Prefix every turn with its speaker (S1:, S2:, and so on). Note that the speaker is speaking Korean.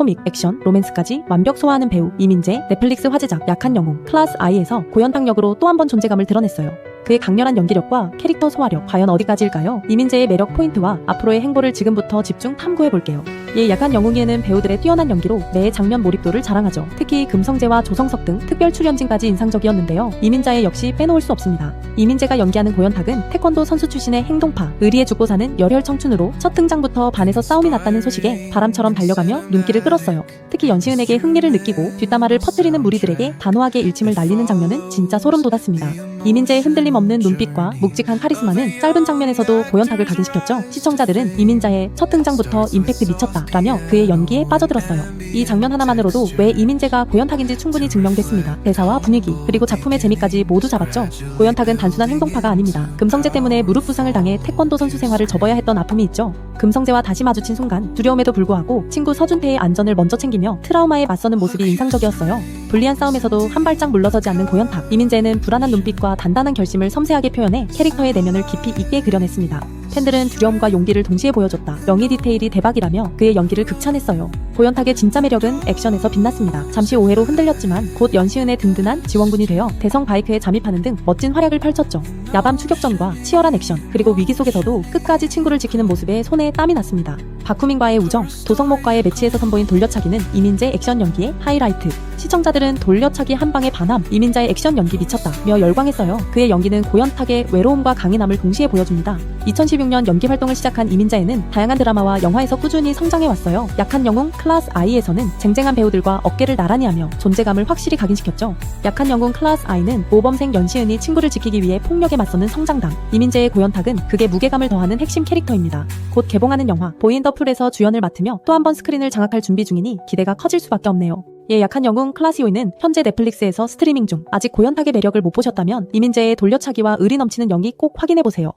S1: 코믹, 액션, 로맨스까지 완벽 소화하는 배우 이민재, 넷플릭스 화제작 약한 영웅 클라스 I에서 고현탁 역으로 또 한 번 존재감을 드러냈어요. 그의 강렬한 연기력과 캐릭터 소화력 과연 어디까지일까요? 이민재의 매력 포인트와 앞으로의 행보를 지금부터 집중 탐구해 볼게요. 예, 약한 영웅에는 배우들의 뛰어난 연기로 매 장면 몰입도를 자랑하죠. 특히 금성재와 조성석 등 특별 출연진까지 인상적이었는데요. 이민자의 역시 빼놓을 수 없습니다. 이민재가 연기하는 고현탁은 태권도 선수 출신의 행동파, 의리에 죽고 사는 열혈 청춘으로 첫 등장부터 반에서 싸움이 났다는 소식에 바람처럼 달려가며 눈길을 끌었어요. 특히 연시은에게 흥미를 느끼고 뒷담화를 퍼뜨리는 무리들에게 단호하게 일침을 날리는 장면은 진짜 소름 돋았습니다. 이민재의 흔들림 없는 눈빛과 묵직한 카리스마는 짧은 장면에서도 고현탁을 각인시켰죠. 시청자들은 이민자의 첫 등장부터 임팩트 미쳤다 라며 그의 연기에 빠져들었어요. 이 장면 하나만으로도 왜 이민재가 고현탁인지 충분히 증명됐습니다. 대사와 분위기 그리고 작품의 재미까지 모두 잡았죠. 고현탁은 단순한 행동파가 아닙니다. 금성재 때문에 무릎 부상을 당해 태권도 선수 생활을 접어야 했던 아픔이 있죠. 금성재와 다시 마주친 순간 두려움에도 불구하고 친구 서준태의 안전을 먼저 챙기며 트라우마에 맞서는 모습이 인상적이었어요. 불리한 싸움에서도 한 발짝 물러서지 않는 고현탁. 이민재는 불안한 눈빛과 단단한 결심을 섬세하게 표현해 캐릭터의 내면을 깊이 있게 그려냈습니다. 팬들은 두려움과 용기를 동시에 보여줬다. 명의 디테일이 대박이라며 그의 연기를 극찬했어요. 고현탁의 진짜 매력은 액션에서 빛났습니다. 잠시 오해로 흔들렸지만 곧 연시은의 든든한 지원군이 되어 대성 바이크에 잠입하는 등 멋진 활약을 펼쳤죠. 야밤 추격전과 치열한 액션, 그리고 위기 속에서도 끝까지 친구를 지키는 모습에 손에 땀이 났습니다. 박후민과의 우정, 도성목과의 매치에서 선보인 돌려차기는 이민재 액션 연기의 하이라이트. 시청자들은 돌려차기 한 방에 반함, 이민자의 액션 연기 미쳤다며 열광했어요. 그의 연기는 고현탁의 외로움과 강인함을 동시에 보여줍니다. 2016년 연기 활동을 시작한 이민자에는 다양한 드라마와 영화에서 꾸준히 성장해왔어요. 약한 영웅 클라 스 I에서는 쟁쟁한 배우들과 어깨를 나란히 하며 존재감을 확실히 각인시켰죠. 약한 영웅 클라스 I는 모범생 연시은이 친구를 지키기 위해 폭력에 맞서는 성장담. 이민재의 고현탁은 극의 무게감을 더하는 핵심 캐릭터입니다. 곧 개봉하는 영화 보인 더 풀에서 주연을 맡으며 또 한 번 스크린을 장악할 준비 중이니 기대가 커질 수밖에 없네요. 예, 약한 영웅 클라시오이는 현재 넷플릭스에서 스트리밍 중 아직 고현탁의 매력을 못 보셨다면 이민재의 돌려차기와 의리 넘치는 연기 꼭 확인해보세요.